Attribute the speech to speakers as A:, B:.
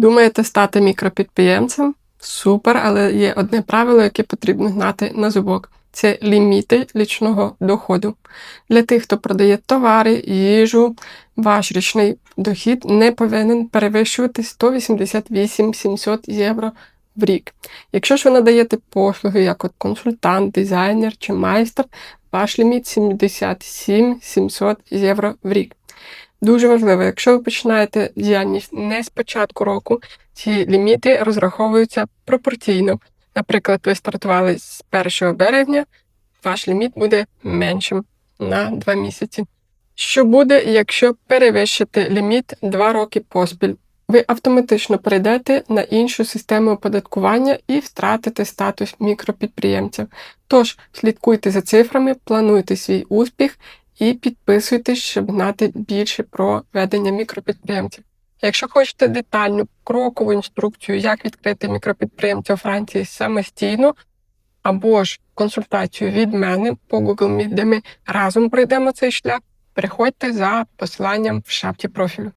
A: Думаєте стати мікропідприємцем? Супер, але є одне правило, яке потрібно знати на зубок. Це ліміти лічного доходу. Для тих, хто продає товари, їжу, ваш річний дохід не повинен перевищувати 188 700 євро в рік. Якщо ж ви надаєте послуги як от консультант, дизайнер чи майстер, ваш ліміт 77 700 євро в рік. Дуже важливо, якщо ви починаєте діяльність не з початку року, ці ліміти розраховуються пропорційно. Наприклад, ви стартували з 1 березня, ваш ліміт буде меншим на 2 місяці. Що буде, якщо перевищити ліміт 2 роки поспіль? Ви автоматично перейдете на іншу систему оподаткування і втратите статус мікропідприємця. Тож слідкуйте за цифрами, плануйте свій успіх і підписуйтесь, щоб знати більше про ведення мікропідприємців. Якщо хочете детальну крокову інструкцію, як відкрити мікропідприємця у Франції самостійно, або ж консультацію від мене по Google Meet, де ми разом пройдемо цей шлях, переходьте за посиланням в шапці профілю.